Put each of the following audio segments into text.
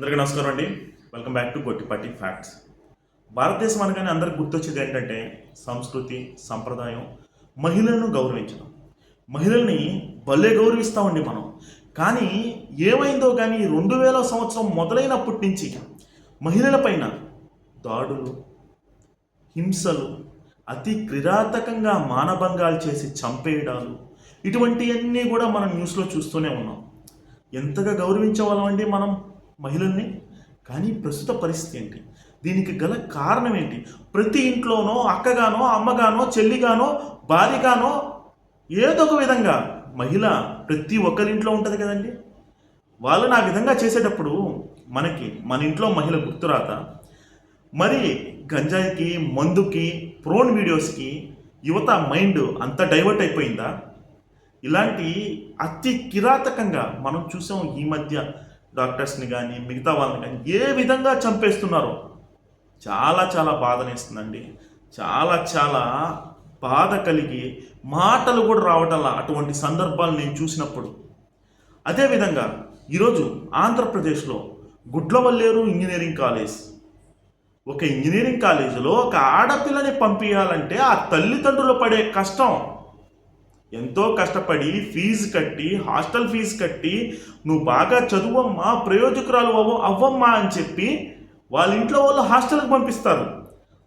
అందరికీ నమస్కారం అండి. Welcome back to Gottipati facts Bharatadesam అనగానే అందరికి గుర్తొచ్చేది ఏంటంటే సంస్కృతి సంప్రదాయం మహిళలను గౌరవించడం. మహిళల్ని భలే గౌరవిస్తామండి మనం. కానీ ఏమైందో కానీ రెండు వేల సంవత్సరం మొదలైనప్పటి నుంచి మహిళలపైన దాడులు హింసలు అతి క్రిరాతకంగా మానభంగాలు చేసి చంపేయడాలు ఇటువంటివన్నీ కూడా మనం న్యూస్లో చూస్తూనే ఉన్నాం. ఎంతగా గౌరవించేవాళ్ళమండి మనం? మహిళల్ని. కానీ ప్రస్తుత పరిస్థితి ఏంటి? దీనికి గల కారణం ఏంటి? ప్రతి ఇంట్లోనో అక్కగానో అమ్మగానో చెల్లిగానో భార్యగానో ఏదో ఒక విధంగా మహిళ ప్రతి ఒక్కరింట్లో ఉంటుంది కదండి. వాళ్ళని ఆ విధంగా చేసేటప్పుడు మనకి మన ఇంట్లో మహిళ గుర్తురాత మరి గంజాయికి మందుకి ప్రోన్ వీడియోస్కి యువత మైండ్ అంత డైవర్ట్ అయిపోయిందా? ఇలాంటి అతి కిరాతకంగా మనం చూసాం ఈ మధ్య డాక్టర్స్ని కానీ మిగతా వాళ్ళని కానీ ఏ విధంగా చంపేస్తున్నారో చాలా చాలా బాధనేస్తుందండి. చాలా చాలా బాధ కలిగి మాటలు కూడా రావటంలా అటువంటి సందర్భాలు నేను చూసినప్పుడు. అదేవిధంగా ఈరోజు ఆంధ్రప్రదేశ్లో గుడ్లవల్లేరు ఇంజనీరింగ్ కాలేజ్. ఒక ఇంజనీరింగ్ కాలేజీలో ఒక ఆడపిల్లని పంపించాలంటే ఆ తల్లిదండ్రులు పడే కష్టం ఎంతో కష్టపడి ఫీజు కట్టి హాస్టల్ ఫీజు కట్టి నువ్వు బాగా చదువమ్మా ప్రయోజకురాలు అవ్వ అవ్వమ్మా అని చెప్పి వాళ్ళ ఇంట్లో వాళ్ళు హాస్టల్కి పంపిస్తారు.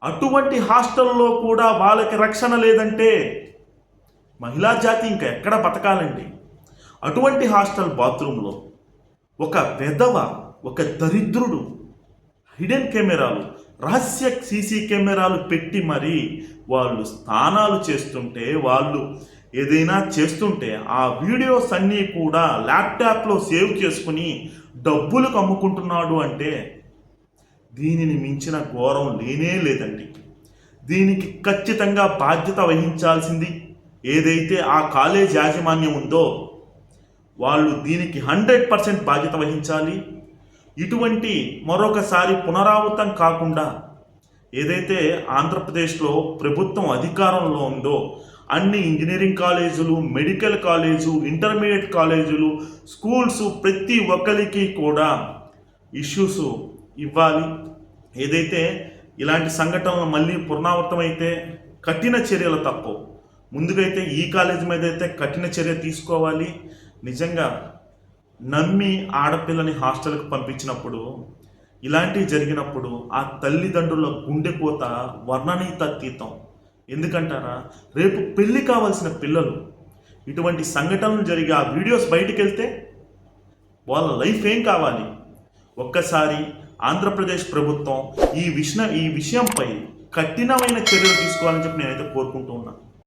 అటువంటి హాస్టల్లో కూడా వాళ్ళకి రక్షణ లేదంటే మహిళా జాతి ఇంకా ఎక్కడ బతకాలండి? అటువంటి హాస్టల్ బాత్రూంలో ఒక పెదవ ఒక దరిద్రుడు హిడెన్ కెమెరాలు రహస్య సీసీ కెమెరాలు పెట్టి మరి వాళ్ళు స్నానాలు చేస్తుంటే వాళ్ళు ఏదైనా చేస్తుంటే ఆ వీడియోస్ అన్నీ కూడా ల్యాప్టాప్లో సేవ్ చేసుకుని డబ్బులకు అమ్ముకుంటున్నాడు అంటే దీనిని మించిన ఘోరం లేనే లేదండి. దీనికి ఖచ్చితంగా బాధ్యత వహించాల్సింది ఏదైతే ఆ కాలేజ్ యాజమాన్యం ఉందో వాళ్ళు దీనికి హండ్రెడ్ పర్సెంట్ బాధ్యత వహించాలి. ఇటువంటి మరొకసారి పునరావృతం కాకుండా ఏదైతే ఆంధ్రప్రదేశ్లో ప్రభుత్వం అధికారంలో ఉందో అన్ని ఇంజనీరింగ్ కాలేజీలు మెడికల్ కాలేజు ఇంటర్మీడియట్ కాలేజీలు స్కూల్స్ ప్రతి ఒక్కరికి కూడా ఇష్యూస్ ఇవ్వాలి. ఏదైతే ఇలాంటి సంఘటనలు మళ్ళీ పునరావృతమైతే కఠిన చర్యలు తప్పవు ముందుకైతే ఈ కాలేజీ మీద అయితే కఠిన చర్య తీసుకోవాలి. నిజంగా నమ్మి ఆడపిల్లని హాస్టల్కి పంపించినప్పుడు ఇలాంటివి జరిగినప్పుడు ఆ తల్లిదండ్రుల గుండెపోత వర్ణనీతీతం ఎందుకంటారా? రేపు పెళ్ళి కావాల్సిన పిల్లలు ఇటువంటి సంఘటనలు జరిగి ఆ వీడియోస్ బయటికి వెళ్తే వాళ్ళ లైఫ్ ఏం కావాలి? ఒక్కసారి ఆంధ్రప్రదేశ్ ప్రభుత్వం ఈ విషయ ఈ విషయంపై కఠినమైన చర్యలు తీసుకోవాలని చెప్పి నేనైతే కోరుకుంటూ ఉన్నాను.